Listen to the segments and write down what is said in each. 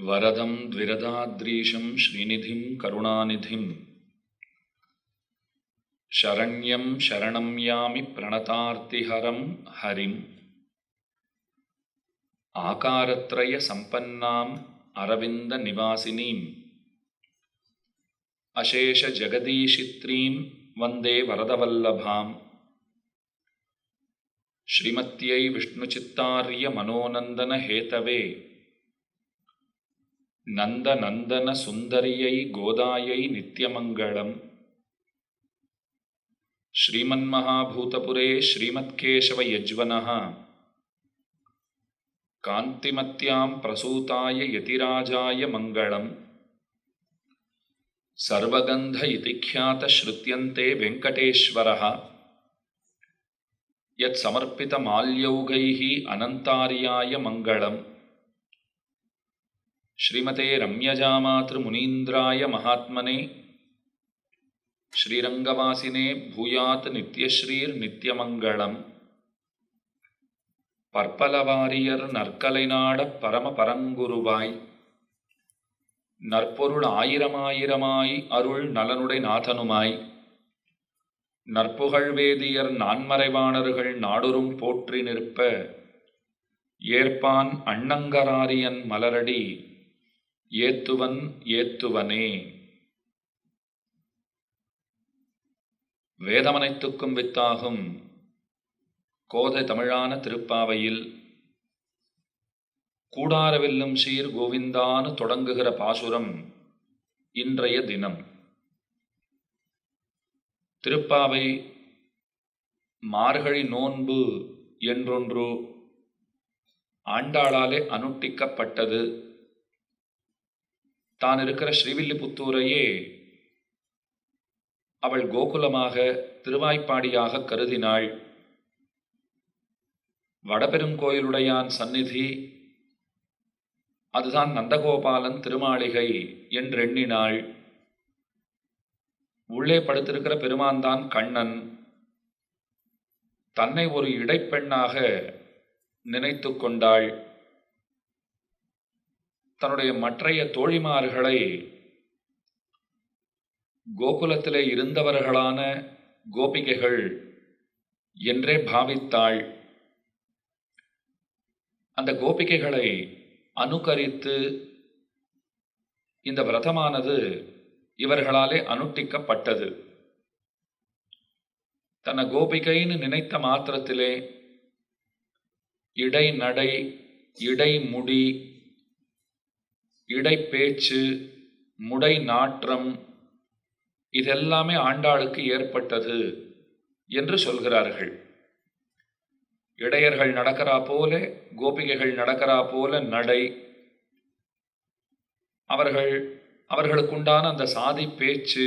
वरदं द्विरदाद्रीशं श्रीनिधिं करुणानिधिं। शरण्यं शरणं यामि प्रणतार्तिहरं हरिम् आकारत्रयसम्पन्नाम् अरविन्दनिवासिनीम्। अशेषजगदीशित्रीं वन्दे वरदवल्लभाम्। श्रीमत्यै विष्णुचित्तार्यमनोनन्दनहेतवे नन्दनन्दनसुन्दर्यै गोदायै नित्यमङ्गलम्। श्रीमन्महाभूतपुरे श्रीमत्केशवयज्वनः। कान्तिमत्यां प्रसूताय यतिराजाय मङ्गलम्। सर्वगन्ध इति ख्यातश्रुत्यन्ते वेङ्कटेश्वरः। यत्समर्पितमाल्यौगैः अनन्तार्याय मङ्गलम् ஸ்ரீமதே ரம்யஜாமாத்திருமுனீந்திராய மகாத்மனே. ஸ்ரீரங்கவாசினே பூயாத் நித்யஸ்ரீர் நித்யமங்களம் பற்பலவாரியர் நற்கலை நாட பரம நற்பொருள் ஆயிரமாயிரமாய் அருள் நலனுடை நாதனுமாய். நற்புகழ்வேதியர் நான்மறைவாணர்கள் நாடுறும் போற்றி நிற்ப. ஏற்பான் அண்ணங்கராரியன் மலரடி. ஏத்துவன் ஏத்துவனே. வேதமனைத்துக்கும் வித்தாகும். கோதை தமிழான திருப்பாவையில் கூடாரவெல்லும் சீர் கோவிந்தானு தொடங்குகிற பாசுரம் இன்றைய தினம். திருப்பாவை மார்கழி நோன்பு என்றொன்று ஆண்டாளாலே அனுட்டிக்கப்பட்டது. தான் இருக்கிற ஸ்ரீவில்லிபுத்தூரையே அவள் கோகுலமாக திருவாய்ப்பாடியாக கருதினாள். வடபெருங்கோயிலுடையான் சந்நிதி அதுதான் நந்தகோபாலன் திருமாளிகை என்றெண்ணினாள் உள்ளே படுத்திருக்கிற பெருமான்தான் கண்ணன். தன்னை ஒரு இடைப்பெண்ணாக நினைத்து கொண்டாள். தன்னுடைய மற்றைய தோழிமார்களை கோகுலத்திலே இருந்தவர்களான கோபிகைகள் என்றே பாவித்தாள். அந்த கோபிகைகளை அனுகரித்து இந்த விரதமானது இவர்களாலே அனுட்டிக்கப்பட்டது. தன்னை கோபிகைன்னு நினைத்த மாத்திரத்திலே இடை நடை இடை முடி இடைப்பேச்சு முடை நாற்றம் இதெல்லாமே ஆண்டாளுக்கு ஏற்பட்டது என்று சொல்கிறார்கள். இடையர்கள் நடக்கிறா போல கோபிகைகள் நடக்கிறா போல நடை. அவர்கள் அவர்களுக்குண்டான அந்த சாதி பேச்சு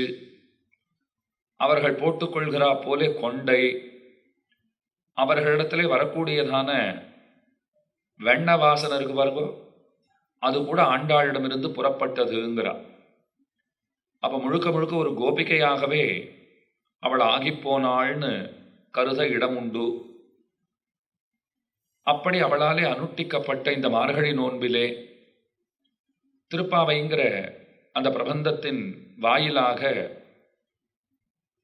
அவர்கள் போட்டுக்கொள்கிறா போல கொண்டை. அவர்களிடத்திலே வரக்கூடியதான வெண்ண வாசனை இருக்கு பாருங்க. அது கூட ஆண்டாளிடமிருந்து புறப்பட்டதுங்கிறார் அப்ப முழுக்க முழுக்க ஒரு கோபிகையாகவே அவள் ஆகிப்போனாள்னு கருத இடம் உண்டு. அப்படி அவளாலே அனுட்டிக்கப்பட்ட இந்த மார்கழி நோன்பிலே திருப்பாவைங்கிற அந்த பிரபந்தத்தின் வாயிலாக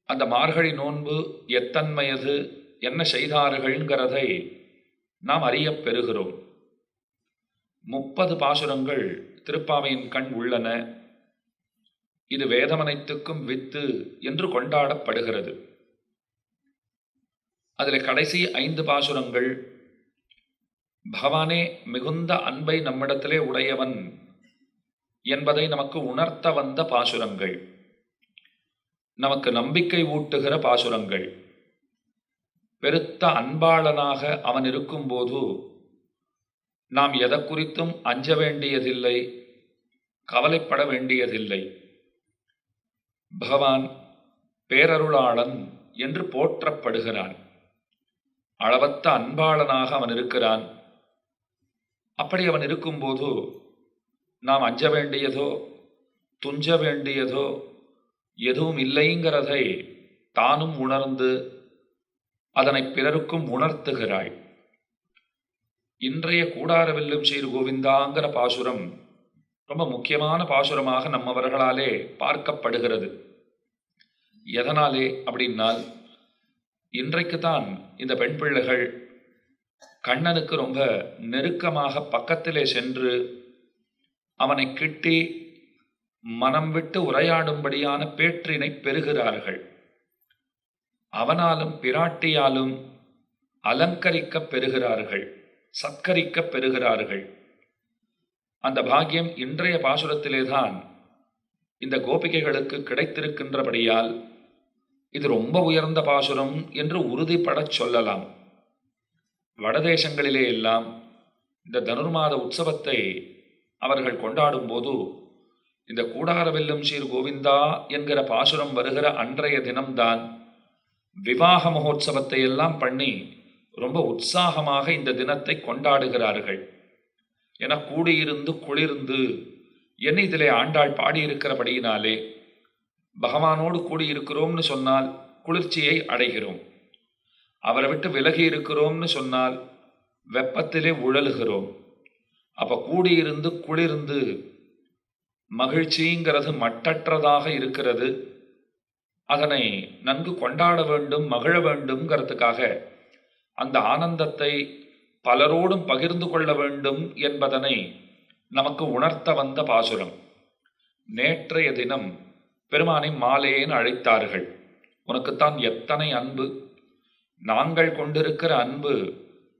அந்த மார்கழி நோன்பு எத்தன்மையது என்ன செய்தார்கள்ங்கிறதை நாம் அறியப் பெறுகிறோம். முப்பது பாசுரங்கள் திருப்பாவையின் கண் உள்ளன. இது வேதமனைத்துக்கும் வித்து என்று கொண்டாடப்படுகிறது. அதில் கடைசி ஐந்து பாசுரங்கள் பகவானே மிகுந்த அன்பை நம்மிடத்திலே உடையவன் என்பதை நமக்கு உணர்த்த வந்த பாசுரங்கள். நமக்கு நம்பிக்கை ஊட்டுகிற பாசுரங்கள். பெருத்த அன்பாளனாக அவன் இருக்கும்போது நாம் எதை குறித்தும் அஞ்ச வேண்டியதில்லை கவலைப்பட வேண்டியதில்லை. பகவான் பேரருளாளன் என்று போற்றப்படுகிறான். அளவத்த அன்பாளனாக அவன் இருக்கிறான். அப்படி அவன் இருக்கும்போது நாம் அஞ்ச வேண்டியதோ துஞ்ச வேண்டியதோ எதுவும் இல்லைங்கிறதை தானும் உணர்ந்து அதனை பிறருக்கும் உணர்த்துகிறாள் இன்றைய கூடாரவெல்லும் சீர் கோவிந்தாங்கிற பாசுரம் ரொம்ப முக்கியமான பாசுரமாக நம்மவர்களாலே பார்க்கப்படுகிறது. எதனாலே அப்படின்னால் இன்றைக்கு தான் இந்த பெண் பிள்ளைகள் கண்ணனுக்கு ரொம்ப நெருக்கமாக பக்கத்திலே சென்று அவனை கிட்டி மனம் விட்டு உரையாடும்படியான பேற்றினை பெறுகிறார்கள். அவனாலும் பிராட்டியாலும் அலங்கரிக்கப் பெறுகிறார்கள். சத்கரிக்கப் பெறுகிறார்கள் அந்த பாக்கியம் இன்றைய பாசுரத்திலேதான் இந்த கோபிகைகளுக்கு கிடைத்திருக்கின்றபடியால் இது ரொம்ப உயர்ந்த பாசுரம் என்று உறுதிப்படச் சொல்லலாம். வடதேசங்களிலே எல்லாம் இந்த தனுர்மாத உற்சவத்தை அவர்கள் கொண்டாடும் போது இந்த கூடார வெல்லும் சீர் கோவிந்தா என்கிற பாசுரம் வருகிற அன்றைய தினம்தான் விவாக மகோத்சவத்தை எல்லாம் பண்ணி ரொம்ப உற்சாகமாக இந்த தினத்தை கொண்டாடுகிறார்கள். என கூடியிருந்து குளிர்ந்து என்ன இதிலே ஆண்டாள் பாடியிருக்கிறபடியினாலே பகவானோடு கூடியிருக்கிறோம்னு சொன்னால் குளிர்ச்சியை அடைகிறோம். அவரை விட்டு விலகி இருக்கிறோம்னு சொன்னால் வெப்பத்திலே உழலுகிறோம். அப்போ கூடியிருந்து குளிர்ந்து மகிழ்ச்சிங்கிறது மட்டற்றதாக இருக்கிறது. அதனை நன்கு கொண்டாட வேண்டும் மகிழ வேண்டும்ங்கிறதுக்காக அந்த ஆனந்தத்தை பலரோடும் பகிர்ந்து கொள்ள வேண்டும் என்பதனை நமக்கு உணர்த்த வந்த பாசுரம். நேற்றைய தினம் பெருமானை மாலேன்னு அழைத்தார்கள். உனக்குத்தான் எத்தனை அன்பு. நாங்கள் கொண்டிருக்கிற அன்பு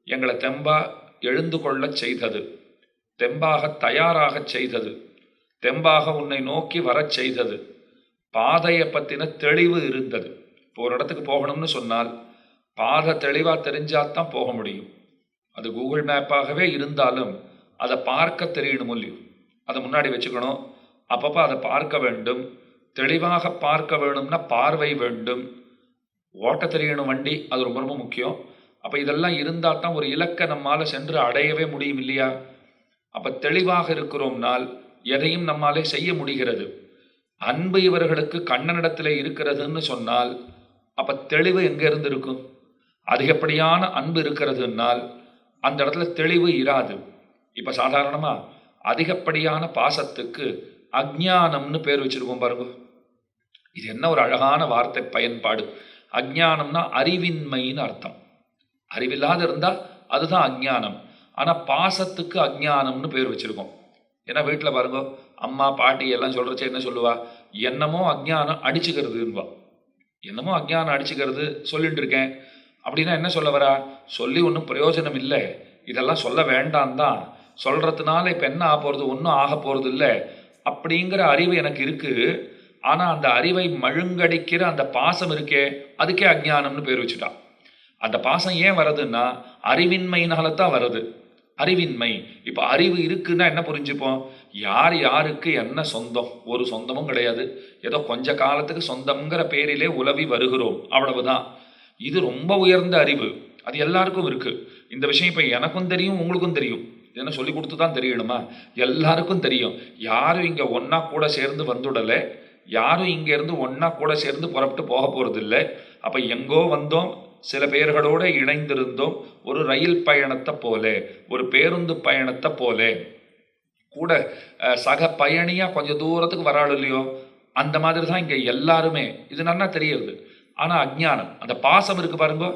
எங்களை தெம்பா எழுந்து கொள்ளச் செய்தது. தெம்பாக தயாராகச் செய்தது. தெம்பாக உன்னை நோக்கி வரச் செய்தது. பாதையை பற்றின தெளிவு இருந்தது. இப்போ ஒரு இடத்துக்கு போகணும்னு சொன்னால் பாதை தெளிவாக தெரிஞ்சாதான் போக முடியும். அது கூகுள் மேப்பாகவே இருந்தாலும் அதை பார்க்க தெரியணும் இல்லையோ? அதை முன்னாடி வச்சுக்கணும். அப்பப்போ அதை பார்க்க வேண்டும். தெளிவாக பார்க்க வேணும்னா பார்வை வேண்டும். ஓட்ட தெரியணும் வண்டி அது ரொம்ப ரொம்ப முக்கியம். அப்போ இதெல்லாம் இருந்தால் தான் ஒரு இலக்கை நம்மால் சென்று அடையவே முடியும் இல்லையா? அப்போ தெளிவாக இருக்கிறோம்னால் எதையும் நம்மாலே செய்ய முடிகிறது. அன்பு இவர்களுக்கு கண்ணனிடத்தில் இருக்கிறதுன்னு சொன்னால் அப்போ தெளிவு எங்கே இருந்து இருக்கும் அதிகப்படியான அன்பு இருக்கிறதுனால் அந்த இடத்துல தெளிவு இராது. இப்போ சாதாரணமாக அதிகப்படியான பாசத்துக்கு அஜ்ஞானம்னு பேர் வச்சிருக்கோம் பாருங்க. இது என்ன ஒரு அழகான வார்த்தை பயன்பாடு. அஜ்ஞானம்னா அறிவின்மைன்னு அர்த்தம். அறிவில்லாத இருந்தால் அதுதான் அஜ்ஞானம். ஆனால் பாசத்துக்கு அஜ்ஞானம்னு பேர் வச்சிருக்கோம். ஏன்னா வீட்டில் பாருங்க அம்மா பாட்டி எல்லாம் சொல்கிறச்ச என்ன சொல்லுவா? என்னமோ அஜ்ஞானம் அடிச்சுக்கிறதுன்னுவா. என்னமோ அஜ்ஞானம் அடிச்சுக்கிறது சொல்லிட்டு இருக்கேன். அப்படின்னா என்ன சொல்ல வரா? சொல்லி ஒன்றும் பிரயோஜனம் இல்லை. இதெல்லாம் சொல்ல வேண்டாம் தான் சொல்கிறதுனால இப்போ என்ன ஆக போகிறது ஒன்றும் ஆக போகிறது இல்லை. அப்படிங்கிற அறிவு எனக்கு இருக்குது ஆனால் அந்த அறிவை மழுங்கடிக்கிற அந்த பாசம் இருக்கே அதுக்கே அஜ்ஞானம்னு பேர் வச்சுட்டான் அந்த பாசம் ஏன் வருதுன்னா அறிவின்மையினால தான் வருது அறிவின்மை. இப்போ அறிவு இருக்குன்னா என்ன புரிஞ்சுப்போம்? யார் யாருக்கு என்ன சொந்தம்? ஒரு சொந்தமும் கிடையாது. ஏதோ கொஞ்ச காலத்துக்கு சொந்தம்ங்கிற பேரிலே உலவி வருகிறோம். அவ்வளவுதான். இது ரொம்ப உயர்ந்த அறிவு. அது எல்லாருக்கும் இருக்குது இந்த விஷயம் இப்போ எனக்கும் தெரியும் உங்களுக்கும் தெரியும். என்ன சொல்லி கொடுத்து தான் தெரியணுமா? எல்லாருக்கும் தெரியும். யாரும் இங்கே ஒன்றா கூட சேர்ந்து வந்துடலை. யாரும் இங்கேருந்து ஒன்றா கூட சேர்ந்து புறப்பட்டு போக போகிறதில்லை அப்போ எங்கோ வந்தோம் சில பேர்களோடு இணைந்திருந்தோம். ஒரு ரயில் பயணத்தை போல ஒரு பேருந்து பயணத்தை போல. கூட சக பயணியாக கொஞ்சம் தூரத்துக்கு வராள் இல்லையோ? அந்த மாதிரி தான் இங்கே எல்லாருமே. இது நல்லா தெரியுது ஆனால் அஜ்ஞானம். அந்த பாசம் இருக்கு பாருங்க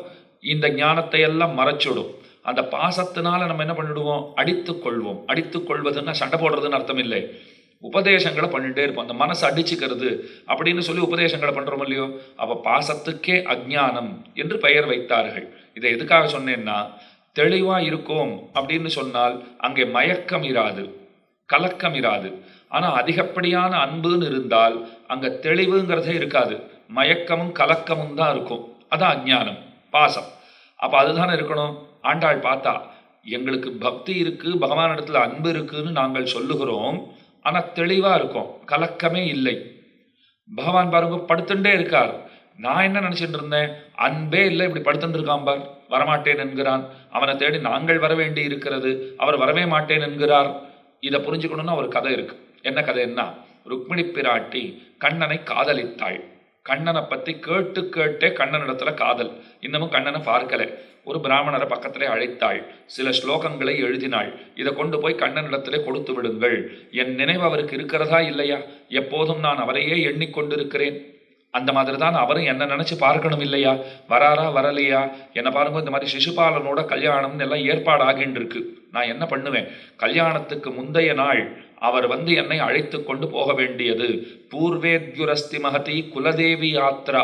இந்த ஞானத்தை எல்லாம் மறைச்சுடும் அந்த பாசத்தினால நம்ம என்ன பண்ணிடுவோம்? அடித்து கொள்வோம். அடித்து கொள்வதுன்னா சண்டை போடுறதுன்னு அர்த்தம் இல்லை. உபதேசங்களை பண்ணிகிட்டே இருப்போம். அந்த மனசு அடிச்சுக்கிறது அப்படின்னு சொல்லி உபதேசங்களை பண்ணுறோம் இல்லையோ? அப்போ பாசத்துக்கே அஜ்ஞானம் என்று பெயர் வைத்தார்கள். இதை எதுக்காக சொன்னேன்னா தெளிவாக இருக்கோம் அப்படின்னு சொன்னால் அங்கே மயக்கம் இராது கலக்கம் இராது. ஆனால் அதிகப்படியான அன்புன்னு இருந்தால் அங்கே தெளிவுங்கிறதே இருக்காது. மயக்கமும் கலக்கமும் தான் இருக்கும். அதான் அஜ்ஞானம் பாசம். அப்போ அதுதானே இருக்கணும்? ஆண்டாள் பார்த்தா எங்களுக்கு பக்தி இருக்குது பகவான் இடத்துல அன்பு இருக்குன்னு நாங்கள் சொல்லுகிறோம். ஆனால் தெளிவாக இருக்கும் கலக்கமே இல்லை. பகவான் பாருங்க படுத்துட்டே இருக்கார். நான் என்ன நினச்சிட்டு இருந்தேன்? அன்பே இல்லை இப்படி படுத்துட்டு இருக்கான் பார். வரமாட்டேன் என்கிறான். அவனை தேடி நாங்கள் வர வேண்டி இருக்கிறது. அவர் வரவே மாட்டேன் என்கிறார். இதை புரிஞ்சுக்கணும்னா ஒரு கதை இருக்கு. என்ன கதை என்ன ருக்மிணி பிராட்டி கண்ணனை காதலித்தாள். கண்ணனை பற்றி கேட்டு கேட்டே கண்ணனிடத்துல காதல். இன்னமும் கண்ணனை பார்க்கல. ஒரு பிராமணரை பக்கத்திலே அழைத்தாள். சில ஸ்லோகங்களை எழுதினாள். இதை கொண்டு போய் கண்ணனிடத்திலே கொடுத்து விடுங்கள். என் நினைவு அவருக்கு இருக்கிறதா இல்லையா? எப்போதும் நான் அவரையே எண்ணிக்கொண்டிருக்கிறேன். அந்த மாதிரி தான் அவரும் என்ன நினச்சி பார்க்கணும் இல்லையா? வராரா வரலையா? என்னை பாருங்க இந்த மாதிரி சிசுபாலனோட கல்யாணம்னு எல்லாம் ஏற்பாடு ஆகின்னு இருக்கு நான் என்ன பண்ணுவேன்? கல்யாணத்துக்கு முந்தைய நாள் அவர் வந்து என்னை அழைத்து கொண்டு போக வேண்டியது. பூர்வேத்யுரஸ்தி மகதி குலதேவி யாத்ரா.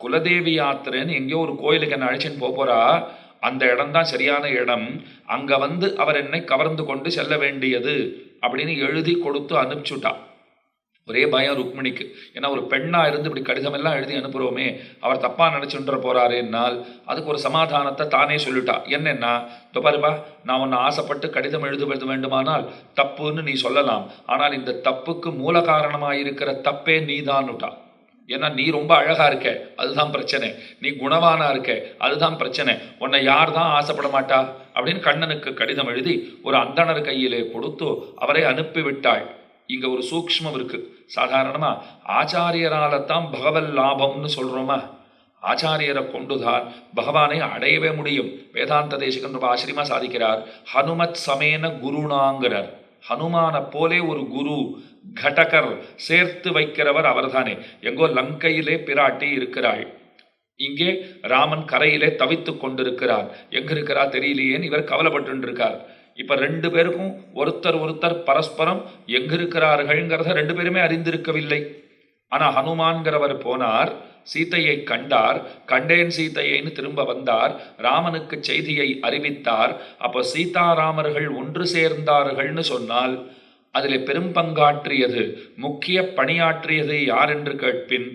குலதேவி யாத்திரைன்னு எங்கேயோ ஒரு கோயிலுக்கு என்னை அழைச்சின்னு போகிறா அந்த இடம்தான் சரியான இடம். அங்கே வந்து அவர் என்னை கவர்ந்து கொண்டு செல்ல வேண்டியது அப்படின்னு எழுதி கொடுத்து அனுப்பிச்சுட்டா. ஒரே பயம் ருக்மிணிக்கு. ஏன்னா ஒரு பெண்ணாக இருந்து இப்படி கடிதம் எல்லாம் எழுதி அனுப்புகிறோமே அவர் தப்பாக நினைச்சுன்ற போறாருன்னால் அதுக்கு ஒரு சமாதானத்தை தானே சொல்லிட்டா. என்னென்னா இதோ பாருப்பா நான் ஒன்று ஆசைப்பட்டு கடிதம் எழுதுவது வேண்டுமானால் தப்புன்னு நீ சொல்லலாம். ஆனால் இந்த தப்புக்கு மூல காரணமாக இருக்கிற தப்பே நீ நீதான்னுட்டா. ஏன்னா நீ ரொம்ப அழகாக இருக்க. அதுதான் பிரச்சனை. நீ குணவானா இருக்க. அதுதான் பிரச்சனை. உன்னை யார் தான் ஆசைப்பட மாட்டா? அப்படின்னு கண்ணனுக்கு கடிதம் எழுதி ஒரு அந்தணர் கையிலே கொடுத்து அவரை அனுப்பிவிட்டாள். இங்க ஒரு சூக்ஷ்மம் இருக்கு. சாதாரணமா ஆச்சாரியரால தான் பகவல் லாபம்னு சொல்றோமா? ஆச்சாரியரை கொண்டுதான் பகவானை அடையவே முடியும். வேதாந்த தேசிகன் ரொம்ப ஆச்சரியமா சாதிக்கிறார். ஹனுமத் சமேன குருணாங்கிறார். ஹனுமான போலே ஒரு குரு கடகர் சேர்த்து வைக்கிறவர் அவர்தானே. எங்கோ லங்கையிலே பிராட்டி இருக்கிறாள். இங்கே ராமன் கரையிலே தவித்துக் கொண்டிருக்கிறார். எங்க இருக்கிறா தெரியலையேன்னு இவர் கவலைப்பட்டு இருக்கார் இப்ப ரெண்டு பேருக்கும் ஒருத்தர் ஒருத்தர் பரஸ்பரம் எங்கிருக்கிறார்கள்ங்கிறத ரெண்டு பேருமே அறிந்திருக்கவில்லை. ஆனா ஹனுமான்கிறவர் போனார் சீதையை கண்டார் கண்டேன் சீதையைன்னு திரும்ப வந்தார் ராமனுக்கு செய்தியை அறிவித்தார். அப்போ சீதாராமர்கள் ஒன்று சேர்ந்தார்கள்னு சொன்னால் அதில் பெரும் பங்காற்றியது முக்கிய பணியாற்றியது யார் என்று கேட்பின்?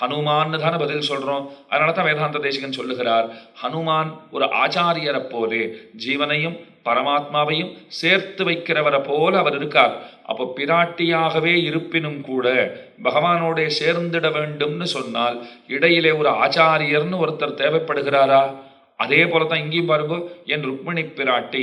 ஹனுமான்னு தானே பதில் சொல்றோம். அதனால தான் வேதாந்த தேசிகன் சொல்லுகிறார் ஹனுமான் ஒரு ஆச்சாரியரை போலே ஜீவனையும் பரமாத்மாவையும் சேர்த்து வைக்கிறவரை போல அவர் இருக்கார். அப்போ பிராட்டியாகவே இருப்பினும் கூட பகவானோட சேர்ந்திட வேண்டும்னு சொன்னால் இடையிலே ஒரு ஆச்சாரியர்னு ஒருத்தர் தேவைப்படுகிறாரா? அதே போல தான் இங்கேயும் பாருங்க என் ருக்மிணி பிராட்டி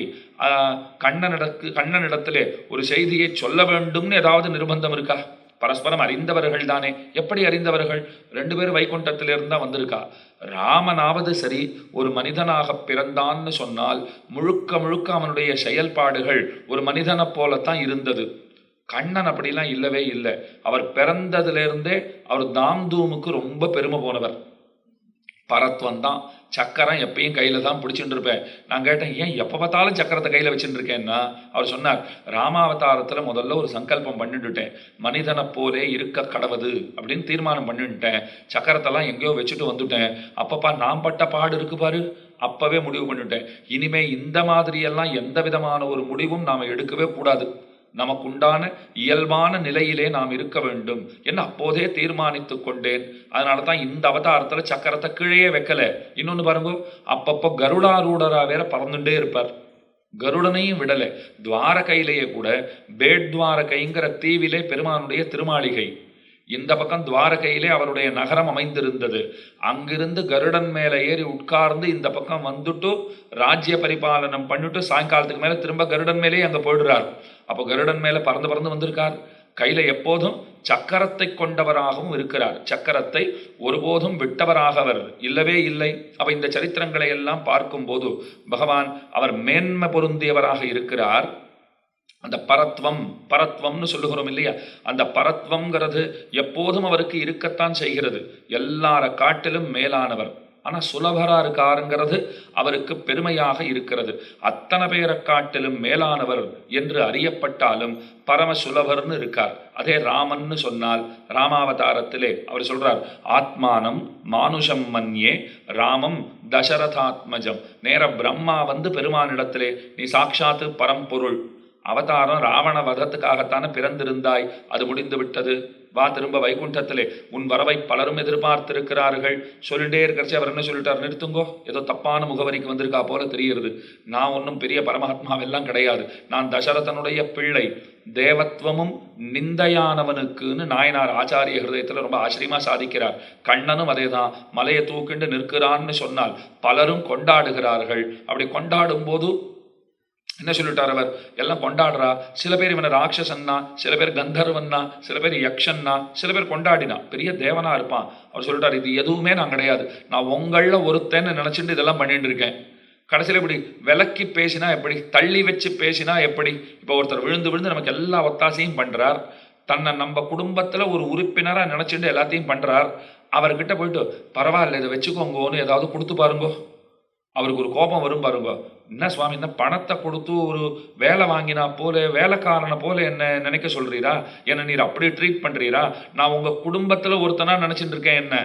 கண்ணனிடக்கு கண்ணனிடத்திலே ஒரு செய்தியை சொல்ல வேண்டும்னு ஏதாவது நிர்பந்தம் இருக்கா? பரஸ்பரம் அறிந்தவர்கள் தானே. எப்படி அறிந்தவர்கள்? ரெண்டு பேரும் வைகுண்டத்திலிருந்து தான் வந்திருக்கா. ராமனாவது சரி ஒரு மனிதனாக பிறந்தான்னு சொன்னால் முழுக்க முழுக்க அவனுடைய செயல்பாடுகள் ஒரு மனிதனை போலத்தான் இருந்தது. கண்ணன் அப்படிலாம் இல்லவே இல்லை. அவர் பிறந்ததுலேருந்தே அவர் தாம்தூமுக்கு ரொம்ப பெருமை போனவர். பரத்வம் தான் சக்கரம் எப்பயும் கையில் தான் பிடிச்சிட்டு இருப்பேன் நான் கேட்டேன் ஏன் எப்போ பார்த்தாலும் சக்கரத்தை கையில் வச்சுட்டு இருக்கேன்னா அவர் சொன்னார் ராமாவதாரத்தில் முதல்ல ஒரு சங்கல்பம் பண்ணிட்டுட்டேன். மனிதனை போலே இருக்க கடவுது அப்படின்னு தீர்மானம் பண்ணிட்டேன் சக்கரத்தெல்லாம் எங்கேயோ வச்சுட்டு வந்துட்டேன். அப்பப்பா நான் பட்ட பாடு இருக்கு பாரு. அப்போவே முடிவு பண்ணிட்டேன். இனிமே இந்த மாதிரியெல்லாம் எந்த விதமான ஒரு முடிவும் நாம் எடுக்கவே கூடாது. நமக்குண்டான இயல்பான நிலையிலே நாம் இருக்க வேண்டும் என்று அப்போதே தீர்மானித்து கொண்டேன். அதனால தான் இந்த அவதாரத்துல சக்கரத்தை கீழே வைக்கல. இன்னொன்னு பாருங்க அப்பப்போ கருடாரூடரா வேற பறந்துட்டே இருப்பார். கருடனையும் விடலை. துவாரகையிலேயே கூட பேட்வாரகைங்கிற தீவிலே பெருமானுடைய திருமாளிகை. இந்த பக்கம் துவாரகையிலே அவருடைய நகரம் அமைந்திருந்தது. அங்கிருந்து கருடன் மேலே ஏறி உட்கார்ந்து இந்த பக்கம் வந்துட்டு ராஜ்ய பரிபாலனம் பண்ணிட்டு சாயங்காலத்துக்கு மேல திரும்ப கருடன் மேலேயே அங்க போயிடுறார். அப்போ கருடன் மேலே பறந்து பறந்து வந்திருக்கார். கையில் எப்போதும் சக்கரத்தை கொண்டவராகவும் இருக்கிறார். சக்கரத்தை ஒருபோதும் விட்டவராக அவர் இல்லவே இல்லை. அப்போ இந்த சரித்திரங்களை எல்லாம் பார்க்கும்போது பகவான் அவர் மேன்மை பொருந்தியவராக இருக்கிறார். அந்த பரத்வம் பரத்வம்னு சொல்லுகிறோம் இல்லையா? அந்த பரத்வங்கிறது எப்போதும் அவருக்கு இருக்கத்தான் செய்கிறது. எல்லார காட்டிலும் மேலானவர். ஆனால் சுலபராக இருக்காருங்கிறது அவருக்கு பெருமையாக இருக்கிறது. அத்தனை பேரை காட்டிலும் மேலானவர் என்று அறியப்பட்டாலும் பரம சுலபர்னு இருக்கார். அதே ராமன்னு சொன்னால் ராமாவதாரத்திலே அவர் சொல்றார் ஆத்மானம் மானுஷம் மன்யே ராமம் தசரதாத்மஜம். நேர பிரம்மா வந்து பெருமானிடத்திலே நீ சாட்சாத்து பரம்பொருள் அவதாரம் ராவண வதத்துக்காகத்தானே பிறந்திருந்தாய் அது முடிந்து விட்டது? வா திரும்ப வைகுண்டத்திலே. உன் வரவை பலரும் எதிர்பார்த்திருக்கிறார்கள். சொல்லிட்டே இருக்கிறச்சு அவர் என்ன சொல்லிட்டார்? நிறுத்துங்கோ. ஏதோ தப்பான முகவரிக்கு வந்திருக்கா போல தெரிகிறது. நான் ஒன்றும் பெரிய பரமாத்மாவெல்லாம் கிடையாது. நான் தசரதனுடைய பிள்ளை. தேவத்வமும் நிந்தையானவனுக்குன்னு நாயனார் ஆச்சாரிய ஹிருதயத்தில் ரொம்ப ஆச்சரியமாக சாதிக்கிறார். கண்ணனும் அதே தான் மலையை தூக்கிண்டு நிற்கிறான்னு சொன்னால் பலரும் கொண்டாடுகிறார்கள். அப்படி கொண்டாடும் போது என்ன சொல்லிட்டார் அவர்? எல்லாம் கொண்டாடுறா. சில பேர் இவனை ராட்சசன்னா சில பேர் கந்தர்வன்னா சில பேர் யக்ஷன்னா சில பேர் கொண்டாடினா பெரிய தேவனா இருப்பான். அவர் சொல்லிட்டார் இது எதுவுமே நான் கிடையாது. நான் உங்களில் ஒருத்தன்னு நினச்சிட்டு இதெல்லாம் பண்ணிட்டு இருக்கேன். கடைசியில் இப்படி விலக்கி பேசினா எப்படி தள்ளி வச்சு பேசினா எப்படி இப்போ ஒருத்தர் விழுந்து விழுந்து நமக்கு எல்லா ஒத்தாசையும் பண்ணுறார் தன்னை நம்ம குடும்பத்தில் ஒரு உறுப்பினராக நினச்சிட்டு எல்லாத்தையும் பண்ணுறார் அவர்கிட்ட போயிட்டு பரவாயில்ல இதை வச்சுக்கோங்கன்னு ஏதாவது கொடுத்து பாருங்கோ. அவருக்கு ஒரு கோபம் வரும் பாருங்க. என்ன சுவாமி என்ன பணத்தை கொடுத்து ஒரு வேலை வாங்கினா போல வேலைக்காரனை போல என்ன நினைக்க சொல்றீரா? என்ன நீர் அப்படி ட்ரீட் பண்றீரா? நான் உங்க குடும்பத்துல ஒருத்தனா நினைச்சிட்டு இருக்கேன் என்ன?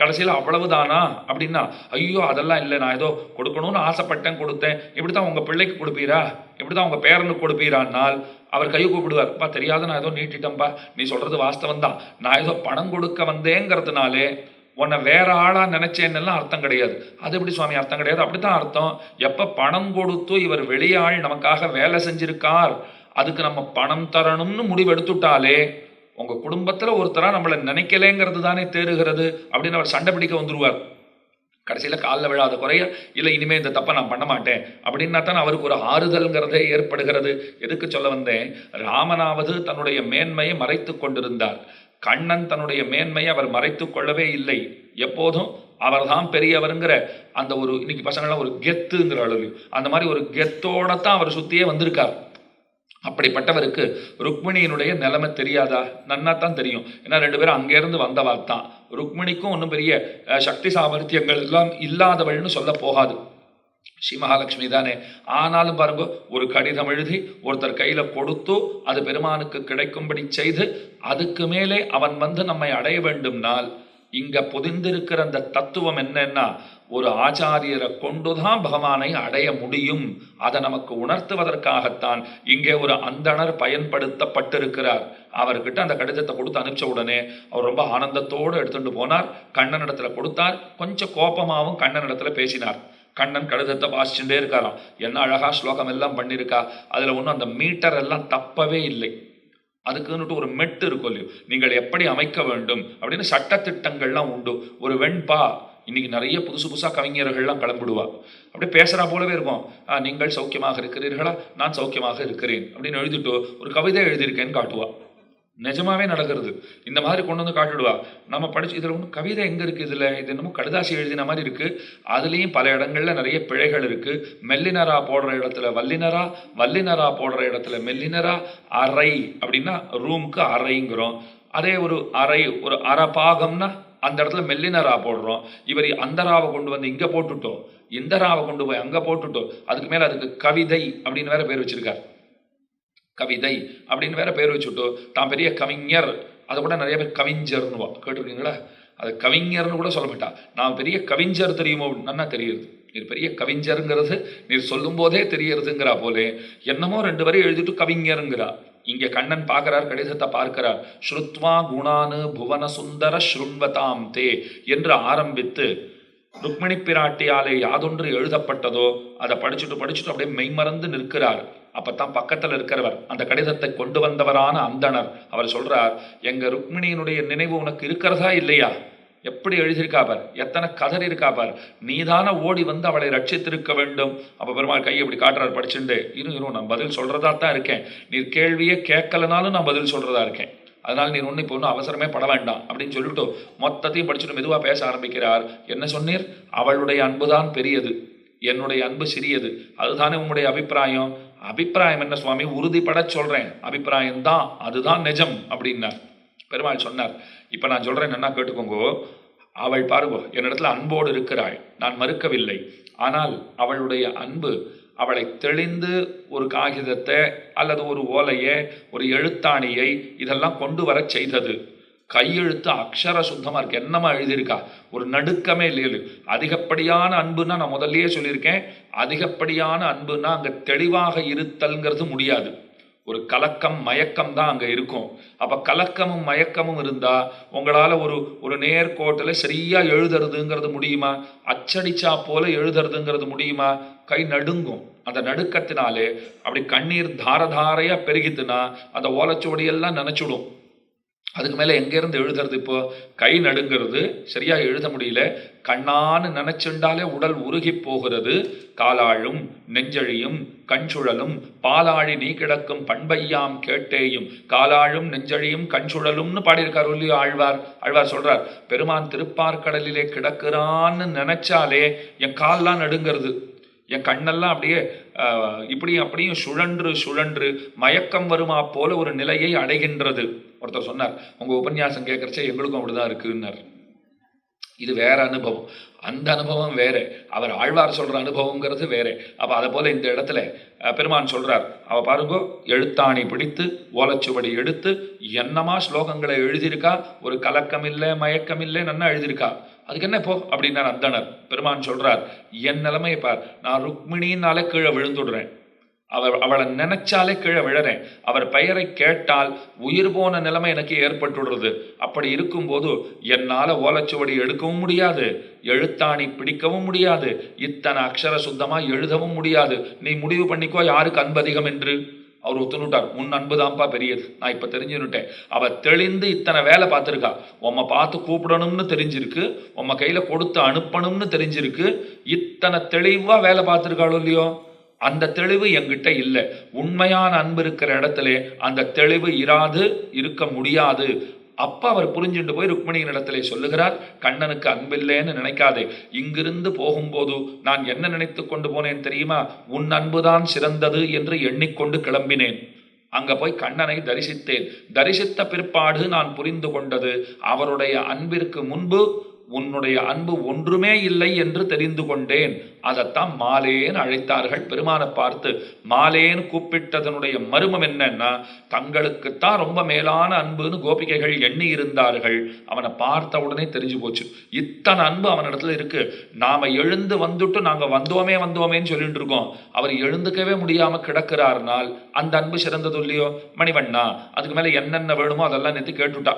கடைசியில் அவ்வளவுதானா? அப்படின்னா ஐயோ அதெல்லாம் இல்லை. நான் ஏதோ கொடுக்கணும்னு ஆசைப்பட்டேன் கொடுத்தேன். இப்படி தான் உங்கள் பிள்ளைக்கு கொடுப்பீரா? இப்படி தான் உங்கள் பேரனுக்கு கொடுப்பீரான்னால் அவர் கை கூப்பிடுவார்ப்பா தெரியாத நான் ஏதோ நீட்டிட்டேன்ப்பா நீ சொல்கிறது வாஸ்தவம் தான் நான் ஏதோ பணம் கொடுக்க வந்தேங்கிறதுனாலே உன்னை வேற ஆளா நினைச்சேன்னெல்லாம் அர்த்தம் கிடையாது. அது எப்படி சுவாமி? அர்த்தம் கிடையாது. அப்படித்தான் அர்த்தம். எப்ப பணம் கொடுத்து இவர் வெளியாள் நமக்காக வேலை செஞ்சிருக்கார் அதுக்கு நம்ம பணம் தரணும்னு முடிவெடுத்துட்டாலே உங்க குடும்பத்துல ஒருத்தரா நம்மளை நினைக்கலேங்கிறது தானே தேறுகிறது அப்படின்னு அவர் சண்டை பிடிக்க வந்துருவார். கடைசியில காலில் விழாத குறைய இல்லை இனிமே இந்த தப்பை நான் பண்ண மாட்டேன். அப்படின்னா தான் அவருக்கு ஒரு ஆறுதல்ங்கிறதே ஏற்படுகிறது. எதுக்கு சொல்ல வந்தேன்? ராமனாவது தன்னுடைய மேன்மையை மறைத்து கொண்டிருந்தார். கண்ணன் தன்னுடைய மேன்மையை அவர் மறைத்து கொள்ளவே இல்லை. எப்போதும் அவர்தான் பெரியவருங்கிற அந்த ஒரு இன்னைக்கு பசங்கள்லாம் ஒரு கெத்துங்கிற அளவு. அந்த மாதிரி ஒரு கெத்தோட தான் அவர் சுற்றியே வந்திருக்கார். அப்படிப்பட்டவருக்கு ருக்மிணியினுடைய நிலைமை தெரியாதா? நன்னா தான் தெரியும். ஏன்னா ரெண்டு பேரும் அங்கேருந்து வந்தவா தான் ருக்மிணிக்கும் ஒன்றும் பெரிய சக்தி சாமர்த்தியங்கள் எல்லாம் இல்லாதவள்னு சொல்ல போகாது. ஸ்ரீ மகாலட்சுமி தானே. ஆனாலும் பாருங்க ஒரு கடிதம் எழுதி ஒருத்தர் கையில கொடுத்து அது பெருமானுக்கு கிடைக்கும்படி செய்து அதுக்கு மேலே அவன் வந்து நம்மை அடைய வேண்டும்னால் இங்க பொதிந்திருக்கிற அந்த தத்துவம் என்னன்னா ஒரு ஆச்சாரியரை கொண்டுதான் பகவானை அடைய முடியும். அதை நமக்கு உணர்த்துவதற்காகத்தான் இங்கே ஒரு அந்தணர் பயன்படுத்தப்பட்டிருக்கிறார். அவர்கிட்ட அந்த கடிதத்தை கொடுத்து அனுப்பிச்ச உடனே அவர் ரொம்ப ஆனந்தத்தோடு எடுத்துட்டு போனார். கண்ணனிடத்துல கொடுத்தார். கொஞ்சம் கோபமாகவும் கண்ணனிடத்துல பேசினார். கண்ணன் கழுதத்தை வாசிச்சுட்டே இருக்காராம். என்ன அழகா ஸ்லோகம் எல்லாம் பண்ணியிருக்கா அதில் ஒன்றும் அந்த மீட்டர் எல்லாம் தப்பவே இல்லை. அதுக்குன்னுட்டு ஒரு மெட்டு இருக்கும் இல்லையோ? நீங்கள் எப்படி அமைக்க வேண்டும்? அப்படின்னு சட்டத்திட்டங்கள்லாம் உண்டு. ஒரு வெண்பா இன்னைக்கு நிறைய புதுசு புதுசாக கவிஞர்கள்லாம் கிளம்பிடுவா. அப்படியே பேசுகிறா போலவே இருக்கும். நீங்கள் சௌக்கியமாக இருக்கிறீர்களா? நான் சௌக்கியமாக இருக்கிறேன். அப்படின்னு எழுதிட்டு ஒரு கவிதை எழுதியிருக்கேன்னு காட்டுவா. நிஜமாவே நடக்கிறது. இந்த மாதிரி கொண்டு வந்து காட்டிடுவா நம்ம படிச்சு இதில் ஒன்றும் கவிதை எங்கே இருக்குது இதில்? இது என்னமோ கடிதாசி எழுதின மாதிரி இருக்குது அதுலேயும் பல இடங்களில் நிறைய பிழைகள் இருக்குது மெல்லினரா போடுற இடத்துல வல்லினரா வல்லினரா போடுற இடத்துல மெல்லினரா அறை அப்படின்னா ரூமுக்கு அறைங்கிறோம். அதே ஒரு அறை ஒரு அரை பாகம்னா அந்த இடத்துல மெல்லினரா போடுறோம். இவர் அந்த ராவை கொண்டு வந்து இங்கே போட்டுட்டோம். இந்த ராவை கொண்டு போய் அங்கே போட்டுட்டோம். அதுக்கு மேலே அதுக்கு கவிதை அப்படின்னு வேற பேர் வச்சிருக்கார். கவிதை அப்படின்னு வேற பேர் வச்சுட்டு தான் பெரிய கவிஞர். அதை கூட நிறைய பேர் கவிஞர்னுவா கேட்டிருக்கீங்களா? அது கவிஞர்னு கூட சொல்ல மாட்டா. நான் பெரிய கவிஞர் தெரியுமோ? நன்னா தெரியுது. நீர் பெரிய கவிஞருங்கிறது நீர் சொல்லும் போதே தெரியறதுங்கிறா போலே என்னமோ ரெண்டு வரையும் எழுதிட்டு கவிஞருங்கிறா. இங்கே கண்ணன் பார்க்கிறார் கடிதத்தை பார்க்கிறார். ஸ்ருத்வா குணானு புவன சுந்தர ஸ்ருண்வதாம் தே என்று ஆரம்பித்து ருக்மிணி பிராட்டியாலே யாதொன்று எழுதப்பட்டதோ அதை படிச்சுட்டு படிச்சுட்டு அப்படியே மெய்மறந்து நிற்கிறார். அப்பத்தான் பக்கத்தில் இருக்கிறவர் அந்த கடிதத்தை கொண்டு வந்தவரான அந்தணர். அவர் சொல்றார் எங்க ருக்மிணியினுடைய நினைவு உனக்கு இருக்கிறதா இல்லையா? எப்படி எழுதியிருக்காப்பார்? எத்தனை கதறி இருக்காப்பார்? நீதான ஓடி வந்து அவளை ரட்சித்திருக்க வேண்டும். அப்ப பெருமாள் கையை இப்படி காட்டுறார் படிச்சுண்டு இரு இன்னும் நான் பதில் சொல்றதா தான் இருக்கேன். நீர் கேள்வியே கேட்கலனாலும் நான் பதில் சொல்றதா இருக்கேன். அதனால் நீர் ஒன்றும் இப்போ ஒன்றும் அவசரமே பட வேண்டாம். அப்படின்னு சொல்லிட்டு மொத்தத்தையும் படிச்சுட்டு மெதுவாக பேச ஆரம்பிக்கிறார். என்ன சொன்னீர்? அவளுடைய அன்புதான் பெரியது. என்னுடைய அன்பு சிறியது. அதுதானே உங்களுடைய அபிப்பிராயம்? அபிப்பிராயம் என்ன சுவாமி? உறுதிப்பட சொல்றேன். அபிப்பிராயம் தான் அதுதான் நிஜம் அப்படின்னார். பெருமாள் சொன்னார். இப்ப நான் சொல்றேன் என்ன கேட்டுக்கோங்கோ. அவள் பாருங்க என்னிடத்துல அன்போடு இருக்கிறாள். நான் மறுக்கவில்லை. ஆனால் அவளுடைய அன்பு அவளை தெளிந்து ஒரு காகிதத்தை அல்லது ஒரு ஓலையை ஒரு எழுத்தாணியை இதெல்லாம் கொண்டு வர செய்தது. கையெழுத்து அக்ஷர சுத்தமாக இருக்குது என்னமா எழுதியிருக்கா? ஒரு நடுக்கமே இல்லையு அதிகப்படியான அன்புன்னா நான் முதல்லயே சொல்லியிருக்கேன். அதிகப்படியான அன்புன்னா அங்கே தெளிவாக இருத்தல்ங்கிறது முடியாது. ஒரு கலக்கம் மயக்கம் தான் அங்கே இருக்கும். அப்போ கலக்கமும் மயக்கமும் இருந்தால் உங்களால் ஒரு ஒரு நேர்கோட்டில் சரியாக எழுதுறதுங்கிறது முடியுமா? அச்சடிச்சா போல எழுதுறதுங்கிறது முடியுமா? கை நடுங்கும். அந்த நடுக்கத்தினாலே அப்படி கண்ணீர் தார தாரையா பெருகித்துனா அந்த ஓலைச்சுவடியெல்லாம் நினச்சிடும். அதுக்கு மேலே எங்கேருந்து எழுதுறது இப்போ? கை நடுங்கிறது சரியாக எழுத முடியல. கண்ணான்னு நினச்சுண்டாலே உடல் உருகி போகிறது. காலாழும் நெஞ்சழியும் கண்சுழலும் பாலாழி நீ கிடக்கும் பண்பையாம் கேட்டேயும். காலாழும் நெஞ்சழியும் கண்சுழலும்னு பாடியிருக்கார் இல்லையோ ஆழ்வார்? ஆழ்வார் சொல்றார் பெருமான் திருப்பார்கடலிலே கிடக்கிறான்னு நினைச்சாலே என் கால்லாம் நடுங்கிறது. என் கண்ணெல்லாம் அப்படியே இப்படியும் அப்படியும் சுழன்று சுழன்று மயக்கம் வருமா போல ஒரு நிலையை அடைகின்றது. ஒருத்தர் சொன்னார் உங்கள் உபன்யாசம் கேட்குறச்சே எங்களுக்கும் அப்படிதான் இருக்குன்னார். இது வேற அனுபவம். அந்த அனுபவம் வேற. அவர் ஆழ்வார் சொல்ற அனுபவங்கிறது வேற. அப்ப அதை போல இந்த இடத்துல பெருமான் சொல்றார் அவ பாருங்கோ எழுத்தாணி பிடித்து ஓலைச்சுவடி எடுத்து என்னமா ஸ்லோகங்களை எழுதியிருக்கா? ஒரு கலக்கம் இல்லை மயக்கம் இல்லை நன்னா எழுதியிருக்கா? அதுக்கு என்ன இப்போ? அப்படின்னார் நந்தனர் பெருமான் சொல்றார் என் நிலைமையை பார். நான் ருக்மிணின்னாலே கீழே விழுந்துடுறேன். அவர் அவளை நினைச்சாலே கீழே விழறேன். அவர் பெயரை கேட்டால் உயிர் போன நிலைமை எனக்கு ஏற்பட்டுடுறது. அப்படி இருக்கும்போது என்னால் ஓலைச்சுவடி எடுக்கவும் முடியாது. எழுத்தாணி பிடிக்கவும் முடியாது. இத்தனை அக்ஷர சுத்தமாக எழுதவும் முடியாது. நீ முடிவு பண்ணிக்கோ யாருக்கு அன்பதிகம் என்று? அவர் ஒத்துனுட்டார் உன் அன்பு தான்ப்பா பெரியது. நான் இப்போ தெரிஞ்சுன்னுட்டேன். அவள் தெளிந்து இத்தனை வேலை பார்த்துருக்கா. உம்மை பார்த்து கூப்பிடணும்னு தெரிஞ்சிருக்கு. உம்ம கையில் கொடுத்து அனுப்பணும்னு தெரிஞ்சிருக்கு. இத்தனை தெளிவாக வேலை பார்த்துருக்காளோ இல்லையோ? அந்த தெளிவு எங்கிட்ட இல்லை. உண்மையான அன்பு இருக்கிற இடத்துல அந்த தெளிவு இராது இருக்க முடியாது. அப்ப அவர் புரிஞ்சுட்டு போய் ருக்மிணியின் இடத்திலே சொல்லுகிறார் கண்ணனுக்கு அன்பில்லைன்னு நினைக்காதே. இங்கிருந்து போகும்போது நான் என்ன நினைத்து கொண்டு போனேன் தெரியுமா? உன் அன்புதான் சிறந்தது என்று எண்ணிக்கொண்டு கிளம்பினேன். அங்க போய் கண்ணனை தரிசித்தேன். தரிசித்த பிற்பாடு நான் புரிந்து கொண்டது அவருடைய அன்பிற்கு முன்பு உன்னுடைய அன்பு ஒன்றுமே இல்லை என்று தெரிந்து கொண்டேன். அதைத்தான் மாலேன்னு அழைத்தார்கள். பெருமானை பார்த்து மாலேன்னு கூப்பிட்டதனுடைய மர்மம் என்னன்னா தங்களுக்குத்தான் ரொம்ப மேலான அன்புன்னு கோபிகைகள் எண்ணி இருந்தார்கள். அவனை பார்த்த உடனே தெரிஞ்சு போச்சு. இத்தனை அன்பு அவனிடத்துல இருக்கு. நாம எழுந்து வந்துட்டு நாங்க வந்தோமே வந்தோமேன்னு சொல்லிட்டு இருக்கோம். அவர் எழுந்துக்கவே முடியாம கிடக்கிறார்னால் அந்த அன்பு சிறந்தது இல்லையோ? மணிவண்ணா அதுக்கு மேல என்னென்ன வேணுமோ அதெல்லாம் நேற்று கேட்டுட்டா.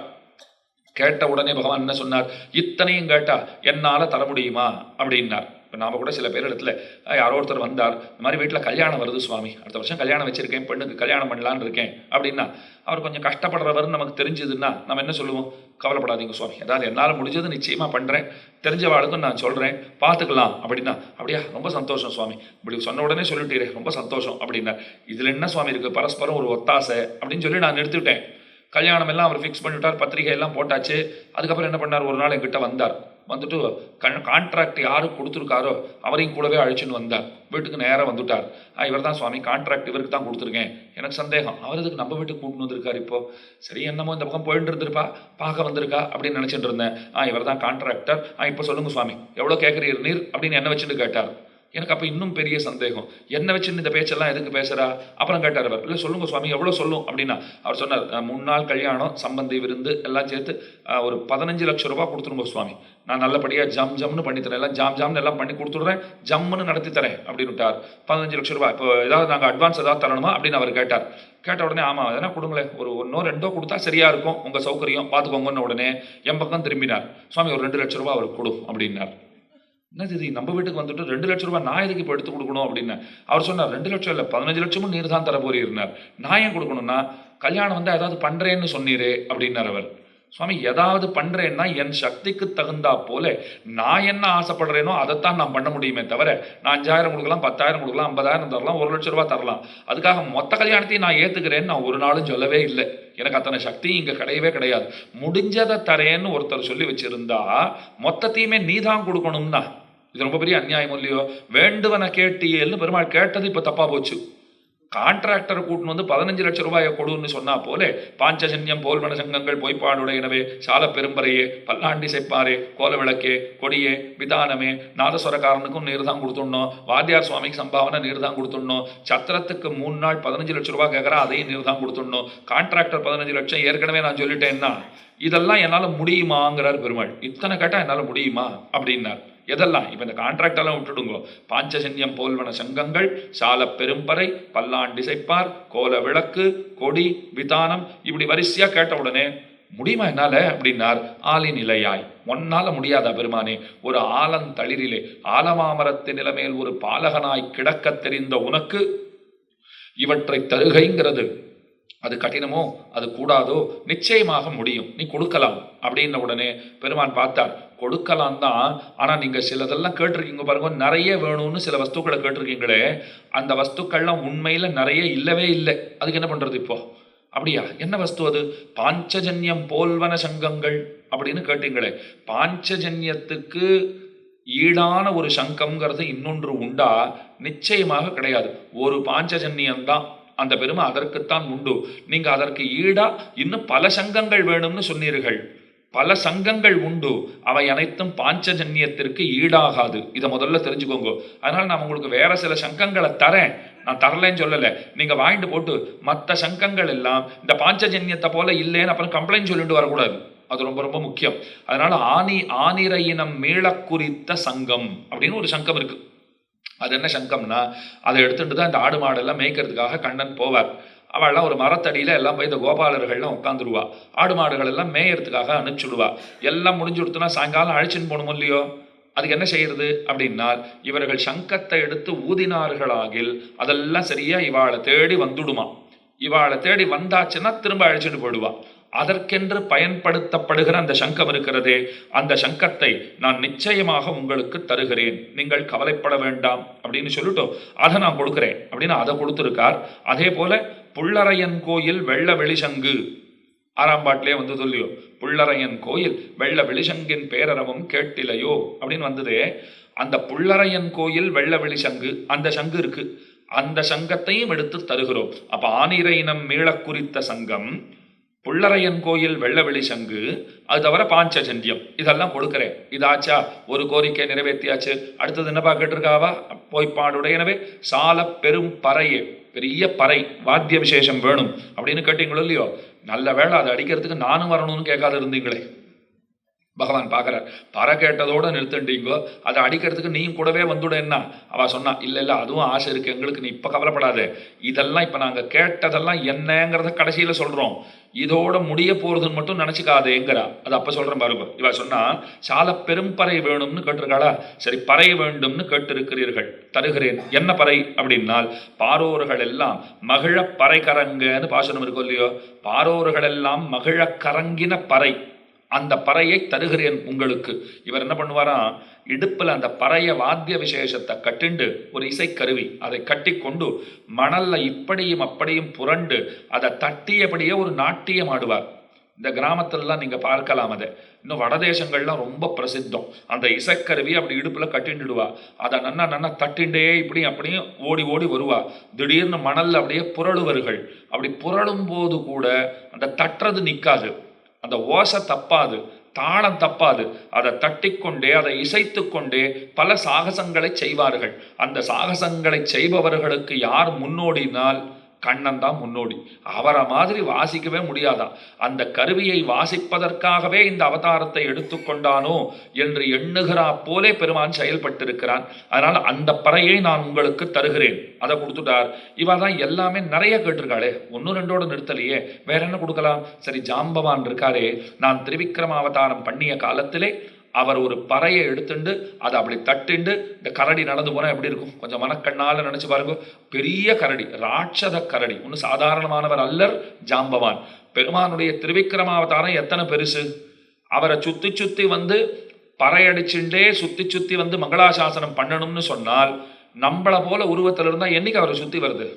கேட்ட உடனே பகவான் என்ன சொன்னார்? இத்தனையும் கேட்டா என்னால் தர முடியுமா? அப்படின்னார். இப்போ நாம் கூட சில பேர் இடத்துல யாரோ ஒருத்தர் வந்தார். இந்த மாதிரி வீட்டில் கல்யாணம் வருது சுவாமி. அடுத்த வருஷம் கல்யாணம் வச்சுருக்கேன் பெண்ணுக்கு கல்யாணம் பண்ணலான்னு இருக்கேன். அப்படின்னா அவர் கொஞ்சம் கஷ்டப்படுறவர்னு நமக்கு தெரிஞ்சதுன்னா நம்ம என்ன சொல்லுவோம்? கவலைப்படாதீங்க சுவாமி. அதாவது என்னால் முடிஞ்சது நிச்சயமாக பண்ணுறேன் தெரிஞ்சவாளுக்கும் நான் சொல்கிறேன் பார்த்துக்கலாம் அப்படின்னா அப்படியா? ரொம்ப சந்தோஷம் சுவாமி. இப்படி சொன்ன உடனே சொல்லிட்டீரே ரொம்ப சந்தோஷம். அப்படின்னா இதில் என்ன சுவாமி இருக்குது பரஸ்பரம் ஒரு ஒத்தாசை. அப்படின்னு சொல்லி நான் நிறுத்திவிட்டேன். கல்யாணம் எல்லாம் அவர் ஃபிக்ஸ் பண்ணிவிட்டார் பத்திரிகை எல்லாம் போட்டாச்சு. அதுக்கப்புறம் என்ன பண்ணார்? ஒரு நாள் என்கிட்ட வந்தார். வந்துட்டு கண் கான்ட்ராக்ட் யாரு கொடுத்துருக்காரோ அவரையும் கூடவே அழைச்சின்னு வந்தார். வீட்டுக்கு நேராக வந்துட்டார். இவர் தான் சுவாமி கான்ட்ராக்ட் இவருக்கு தான் கொடுத்துருக்கேன். எனக்கு சந்தேகம். அவர் இதுக்கு நம்ம வீட்டுக்கு கூட்டின்னு வந்திருக்காரு இப்போ? சரி என்னமோ இந்த பக்கம் போயிட்டு இருந்திருப்பா பார்க்க வந்திருக்கா அப்படின்னு நினச்சிட்டு இருந்தேன். ஆ இவர் தான் கான்ட்ராக்டர் ஆ இப்போ சொல்லுங்கள் சுவாமி எவ்வளோ கேட்குறீர் நீர் அப்படின்னு என்ன வச்சுட்டு கேட்டார். எனக்கு அப்போ இன்னும் பெரிய சந்தேகம். என்ன வச்சுன்னு இந்த பேச்செல்லாம் எதுக்கு பேசுகிறா அப்புறம் கேட்டார் அவர். இல்லை சொல்லுங்க சுவாமி எவ்வளோ சொல்லும்? அப்படின்னா அவர் சொன்னார் "அஹ், மூணு நாள் கல்யாணம் சம்பந்தி விருந்து எல்லாம் சேர்த்து ஒரு பதினஞ்சு லட்சம் ரூபா கொடுத்துருங்க சுவாமி. நான் நல்லபடியாக ஜம் ஜம்னு பண்ணித்தரேன் எல்லாம் ஜாம் ஜாம்னு எல்லாம் பண்ணி கொடுத்துட்றேன். ஜம்முன்னு நடத்தி தரேன் அப்படின்னு விட்டார் பதினஞ்சு லட்சம் ரூபாய். இப்போ ஏதாவது நாங்கள் அட்வான்ஸ் ஏதாவது தரணுமா? அப்படின்னு அவர் கேட்டார். கேட்ட உடனே ஆமாம் எதனா கொடுங்களேன் ஒரு ஒன்றோ ரெண்டோ கொடுத்தா சரியாக இருக்கும். உங்கள் சௌகரியம். பார்த்துக்கோங்கன்னு உடனே என் பக்கம் திரும்பினார். சுவாமி ஒரு ரெண்டு லட்சம் ரூபா அவருக்கு கொடு அப்படின்னார். என்னது இது? நம்ம வீட்டுக்கு வந்துட்டு ரெண்டு லட்சம் ரூபாய் நான் எதுக்கு இப்போ எடுத்து கொடுக்கணும் அப்படின்னு? அவர் சொன்னார் ரெண்டு லட்சம் இல்லை பதினஞ்சு லட்சமும் நீர் தான் தர போறீர்னார். நான் ஏன் கொடுக்கணும்னா கல்யாணம் வந்து ஏதாவது பண்ணுறேன்னு சொன்னீரே அப்படின்னார் அவர். சுவாமி ஏதாவது பண்ணுறேன்னா என் சக்திக்கு தகுந்தா போல நான் என்ன ஆசைப்படுறேனோ அதைத்தான் நான் பண்ண முடியுமே தவிர நான் அஞ்சாயிரம் கொடுக்கலாம் பத்தாயிரம் கொடுக்கலாம் ஐம்பதாயிரம் தரலாம் ஒரு லட்சம் ரூபா தரலாம். அதுக்காக மொத்த கல்யாணத்தையும் நான் ஏற்றுக்கிறேன்னு நான் ஒரு நாளும் சொல்லவே இல்லை. எனக்கு அத்தனை சக்தி இங்கே கிடையவே கிடையாது. முடிஞ்சதை தரேன்னு ஒருத்தர் சொல்லி வச்சிருந்தா மொத்தத்தையுமே நீ தான் கொடுக்கணும்னா இது ரொம்ப பெரிய அநியாயம் இல்லையோ? வேண்டுவன கேட்டியல்னு பெருமாள் கேட்டது இப்போ தப்பா போச்சு. கான்ட்ராக்டரை கூட்டுன்னு வந்து பதினஞ்சு லட்சம் ரூபாயை கொடுன்னு சொன்னா போலே பாஞ்சஜன்யம் போல்வன சங்கங்கள் பொய்ப்பாடுடையனவே சால பெரும்பறையே பல்லாண்டி செப்பாரே கோல விளக்கே கொடியே விதானமே நாதஸ்வரக்காரனுக்கும் நீர் தான் கொடுத்துடணும் வாத்தியார் சுவாமிக்கு சம்பாவனை நீர் தான் கொடுத்துடணும் சத்திரத்துக்கு மூணு நாள் பதினஞ்சு லட்சம் ரூபாய் கேட்குறா அதையும் நீர் தான் கொடுத்துடணும். கான்ட்ராக்டர் பதினஞ்சு லட்சம் ஏற்கனவே நான் சொல்லிட்டேன்னா இதெல்லாம் என்னால் முடியுமாங்கிறார் பெருமாள். இத்தனை கேட்டால் என்னால் முடியுமா? அப்படின்னார். எதெல்லாம்? இப்போ இந்த கான்ட்ராக்டெல்லாம் விட்டுடுங்கோ. பாஞ்சசன்யம் போல்வன சங்கங்கள் சால பெரும்பறை பல்லாண்டு இசைப்பார் கோல விளக்கு கொடி விதானம் இப்படி வரிசையா கேட்ட உடனே முடியுமா என்னால்? அப்படின்னார். ஆளின் நிலையாய். ஒன்னால் முடியாதா பெருமானே? ஒரு ஆலந்தளிரிலே ஆலமாமரத்தின் நிலைமையில் ஒரு பாலகனாய் கிடக்கத் தெரிந்த உனக்கு இவற்றை தருகைங்கிறது. அது கடினமோ? அது கூடாதோ? நிச்சயமாக முடியும். நீ கொடுக்கலாம். அப்படின்ன உடனே பெருமான் பார்த்தார். கொடுக்கலாம் தான் ஆனால் நீங்கள் சிலதெல்லாம் கேட்டிருக்கீங்க பாருங்க நிறைய வேணும்னு சில வஸ்துக்களை கேட்டிருக்கீங்களே அந்த வஸ்துக்கள்லாம் உண்மையில் நிறைய இல்லவே இல்லை. அதுக்கு என்ன பண்ணுறது இப்போ? அப்படியா? என்ன வஸ்து அது? பாஞ்சஜன்யம் போல்வன சங்கங்கள் அப்படின்னு கேட்டீங்களே. பாஞ்சஜன்யத்துக்கு ஈடான ஒரு சங்கம்ங்கிறது இன்னொன்று உண்டா? நிச்சயமாக கிடையாது. ஒரு பாஞ்சஜன்யம்தான். அந்த பெருமை அதற்குத்தான் உண்டு. நீங்கள் அதற்கு ஈடாக இன்னும் பல சங்கங்கள் வேணும்னு சொன்னீர்கள். பல சங்கங்கள் உண்டு. அவை அனைத்தும் பாஞ்சஜன்யத்திற்கு ஈடாகாது. இதை முதல்ல தெரிஞ்சுக்கோங்க. அதனால் நான் உங்களுக்கு வேற சில சங்கங்களை தரேன். நான் தரலன்னு சொல்லலை. நீங்கள் வாங்கிட்டு போட்டு மற்ற சங்கங்கள் எல்லாம் இந்த பாஞ்சஜன்யத்தை போல இல்லைன்னு அப்புறம் கம்ப்ளைண்ட் சொல்லிட்டு வரக்கூடாது. அது ரொம்ப ரொம்ப முக்கியம். அதனால ஆனி ஆனிரையினம் மீள குறித்த சங்கம் அப்படின்னு ஒரு சங்கம் இருக்கு. அது என்ன சங்கம்னா அதை எடுத்துட்டு தான் இந்த ஆடு மாடெல்லாம் மேய்க்கிறதுக்காக கண்ணன் போவார். அவள்லாம் ஒரு மரத்தடியில் எல்லாம் போய் இந்த கோபாலர்கள்லாம் உட்காந்துருவா ஆடு மாடுகள் எல்லாம் மேயறதுக்காக அனுப்பிச்சுடுவா. எல்லாம் முடிஞ்சு கொடுத்தனா சாயங்காலம் அழைச்சின்னு போகணும் இல்லையோ? அதுக்கு என்ன செய்யறது? அப்படின்னால் இவர்கள் சங்கத்தை எடுத்து ஊதினார்களாகில் அதெல்லாம் சரியா இவாளை தேடி வந்துடுமா? இவாளை தேடி வந்தாச்சுன்னா திரும்ப அழைச்சிட்டு போயிடுவா. அதற்கென்று பயன்படுத்தப்படுகிற அந்த சங்கம் இருக்கிறதே அந்த சங்கத்தை நான் நிச்சயமாக உங்களுக்கு தருகிறேன். நீங்கள் கவலைப்பட வேண்டாம் அப்படின்னு சொல்லிட்டோம். அதை நான் கொடுக்குறேன் அப்படின்னு அதை கொடுத்துருக்கார். அதே போல புள்ளரையன் கோயில் வெள்ள வெளிசங்கு ஆறாம் பாட்டிலே வந்து சொல்லியோ புள்ளரையன் கோயில் வெள்ள வெளிசங்கின் பேரறவும் கேட்டிலையோ? அப்படின்னு வந்ததே. அந்த புள்ளரையன் கோயில் வெள்ள வெளிசங்கு அந்த சங்கு இருக்கு. அந்த சங்கத்தையும் எடுத்து தருகிறோம். அப்ப ஆனிரையினம் மீளக் குறித்த சங்கம் புள்ளரையன் கோயில் வெள்ளவெளி சங்கு அது தவிர பாஞ்சஜன்யம். இதெல்லாம் கொடுக்குறேன். இதாச்சா? ஒரு கோரிக்கை நிறைவேற்றியாச்சு அடுத்தது என்னப்பா கேட்டிருக்காவா? போய்ப்பாடுடையனவே சால பெரும் பறையே. பெரிய பறை வாத்திய விசேஷம் வேணும் அப்படின்னு கேட்டீங்களோ இல்லையோ? நல்ல வேளை அதை அடிக்கிறதுக்கு நானும் வரணும்னு கேட்காது இருந்தீங்களே. பகவான் பார்க்குறார். பற கேட்டதோடு நிறுத்தண்டீங்கோ அதை அடிக்கிறதுக்கு நீயும் கூடவே வந்துவிடு என்ன? அவள் சொன்னா இல்லை இல்லை அதுவும் ஆசை இருக்குது எங்களுக்கு நீ இப்போ கவலைப்படாது. இதெல்லாம் இப்போ நாங்கள் கேட்டதெல்லாம் என்னங்கிறத கடைசியில் சொல்கிறோம் இதோட முடிய போகிறதுன்னு மட்டும் நினச்சிக்காதேங்கிறா. அது அப்போ சொல்கிறேன் பாருங்க இவ. சொன்னா சால பெரும்பறை வேணும்னு கேட்டிருக்காளா? சரி பறை வேண்டும்னு கேட்டிருக்கிறீர்கள். தருகிறேன். என்ன பறை? அப்படின்னால் பாரோர்கள் எல்லாம் மகிழ பறை கரங்கன்னு பாசனம் இருக்கும் இல்லையோ? பாரோர்கள் எல்லாம் மகிழ கரங்கின பறை. அந்த பறையை தருகிறேன் உங்களுக்கு. இவர் என்ன பண்ணுவாராம் இடுப்பில் அந்த பறைய வாத்திய விசேஷத்தை கட்டிண்டு ஒரு இசைக்கருவி அதை கட்டி கொண்டு மணலில் இப்படியும் அப்படியும் புரண்டு அதை தட்டியபடியே ஒரு நாட்டியம் ஆடுவார். இந்த கிராமத்திலலாம் நீங்கள் பார்க்கலாம் அதை. இன்னும் வடதேசங்கள்லாம் ரொம்ப பிரசித்தம். அந்த இசைக்கருவி அப்படி இடுப்பில் கட்டிண்டுடுவா. அதை நன்னா நன்னா தட்டிண்டே இப்படியும் அப்படியும் ஓடி ஓடி வருவா. திடீர்னு மணலில் அப்படியே புரளுவர்கள். அப்படி புரளும் போது கூட அந்த தட்டுறது நிற்காது அந்த ஓசை தப்பாது தாளம் தப்பாது. அதை தட்டிக்கொண்டே அதை இசைத்து கொண்டே பல சாகசங்களை செய்வார்கள். அந்த சாகசங்களை செய்பவர்களுக்கு யார் முன்னோடினால் கண்ணன் தான் முன்னோடி. அவரை மாதிரி வாசிக்கவே முடியாதான் அந்த கருவியை வாசிப்பதற்காகவே இந்த அவதாரத்தை எடுத்துக்கொண்டானோ என்று எண்ணுகிறா போலே பெருமான் செயல்பட்டிருக்கிறான். அதனால் அந்த பறையை நான் உங்களுக்கு தருகிறேன். அதை கொடுத்துட்டார். இவா தான் எல்லாமே நிறைய கேட்டிருக்காளே. ஒன்று ரெண்டோட நிறுத்தலையே. வேற என்ன கொடுக்கலாம்? சரி ஜாம்பவான் இருக்காரே. நான் திரிவிக்ரம அவதாரம் பண்ணிய காலத்திலே அவர் ஒரு பறையை எடுத்துண்டு அதை அப்படி தட்டிண்டு இந்த கரடி நடந்து போனால் எப்படி இருக்கும்? கொஞ்சம் மனக்கண்ணால் நினச்சி பாருங்க. பெரிய கரடி ராட்சத கரடி ஒன்றும் சாதாரணமானவர் அல்லர் ஜாம்பவான். பெருமானுடைய திருவிக்கிரமாவதாரம் எத்தனை பெருசு? அவரை சுத்தி சுற்றி வந்து பறையடிச்சுட்டே சுத்தி சுத்தி வந்து மங்களாசாசனம் பண்ணணும்னு சொன்னால் நம்மளை போல உருவத்தில் இருந்தால் என்னைக்கு அவரை சுற்றி வருது?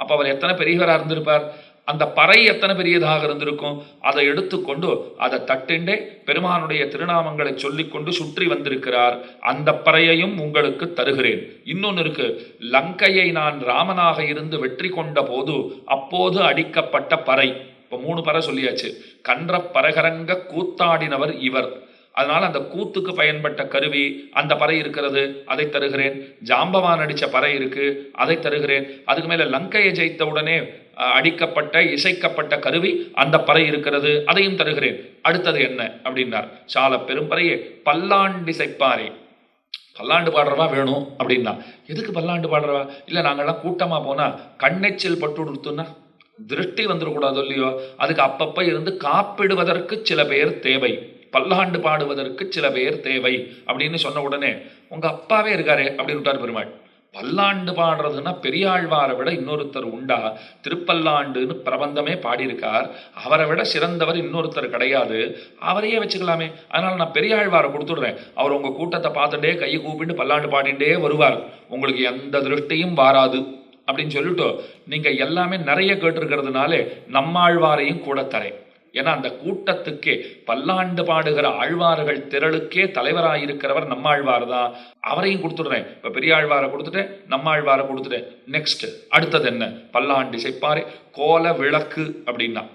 அப்போ அவர் எத்தனை பெரியவராக இருந்திருப்பார்? அந்த பறை எத்தனை பெரியதாக இருந்திருக்கும்? அதை எடுத்துக்கொண்டு அதை தட்டிண்டே பெருமானுடைய திருநாமங்களை சொல்லிக்கொண்டு சுற்றி வந்திருக்கிறார். அந்த பறையையும் உங்களுக்கு தருகிறேன். இன்னொன்று இருக்கு. லங்கையை நான் ராமனாக இருந்து வெற்றி கொண்ட போது அப்போது அடிக்கப்பட்ட பறை. இப்போ மூணு பறை சொல்லியாச்சு. கன்ற பரகரங்க கூத்தாடினவர் இவர். அதனால் அந்த கூத்துக்கு பயன்பட்ட கருவி அந்த பறை இருக்கிறது அதை தருகிறேன். ஜாம்பவான் அடித்த பறை இருக்குது அதை தருகிறேன். அதுக்கு மேலே லங்கையை ஜெயித்த உடனே அடிக்கப்பட்ட இசைக்கப்பட்ட கருவி அந்த பறை இருக்கிறது அதையும் தருகிறேன். அடுத்தது என்ன? அப்படின்னார். சால பெரும்பறையே பல்லாண்டிசைப்பாரே. பல்லாண்டு பாடுறவா வேணும் அப்படின்னா. எதுக்கு பல்லாண்டு பாடுறவா? இல்லை நாங்கள்லாம் கூட்டமாக போனால் கண்ணெச்சில் பட்டு கொடுத்தோன்னா திருஷ்டி வந்துடக்கூடாது இல்லையோ? அதுக்கு அப்பப்போ இருந்து காப்பிடுவதற்கு சில பேர் தேவை. பல்லாண்டு பாடுவதற்கு சில பேர் தேவை. அப்படின்னு சொன்ன உடனே உங்கள் அப்பாவே இருக்காரு அப்படின்னு விட்டார் பெருமாள். பல்லாண்டு பாடுறதுன்னா பெரியாழ்வாரை விட இன்னொருத்தர் உண்டா? திருப்பல்லாண்டுன்னு பிரபந்தமே பாடியிருக்கார். அவரை விட சிறந்தவர் இன்னொருத்தர் கிடையாது. அவரையே வச்சுக்கலாமே. அதனால நான் பெரியாழ்வாரை கொடுத்துடுறேன். அவர் உங்கள் கூட்டத்தை பார்த்துட்டே கையை கூப்பிட்டு பல்லாண்டு பாடிட்டே வருவார். உங்களுக்கு எந்த திருஷ்டியும் வாராது. அப்படின்னு சொல்லிட்டு நீங்கள் எல்லாமே நிறைய கேட்டிருக்கிறதுனாலே நம்மாழ்வாரையும் கூட தரேன். ஏன்னா அந்த கூட்டத்துக்கே பல்லாண்டு பாடுகிற ஆழ்வார்கள் திரளுக்கே தலைவராயிருக்கிறவர் நம்மாழ்வார் தான் அவரையும் கொடுத்துடுறேன். இப்போ பெரியாழ்வாரை கொடுத்துட்டேன் நம்மாழ்வாரை கொடுத்துட்டேன். நெக்ஸ்ட் அடுத்தது என்ன? பல்லாண்டு இசைப்பாறை கோல விளக்கு அப்படின்னா.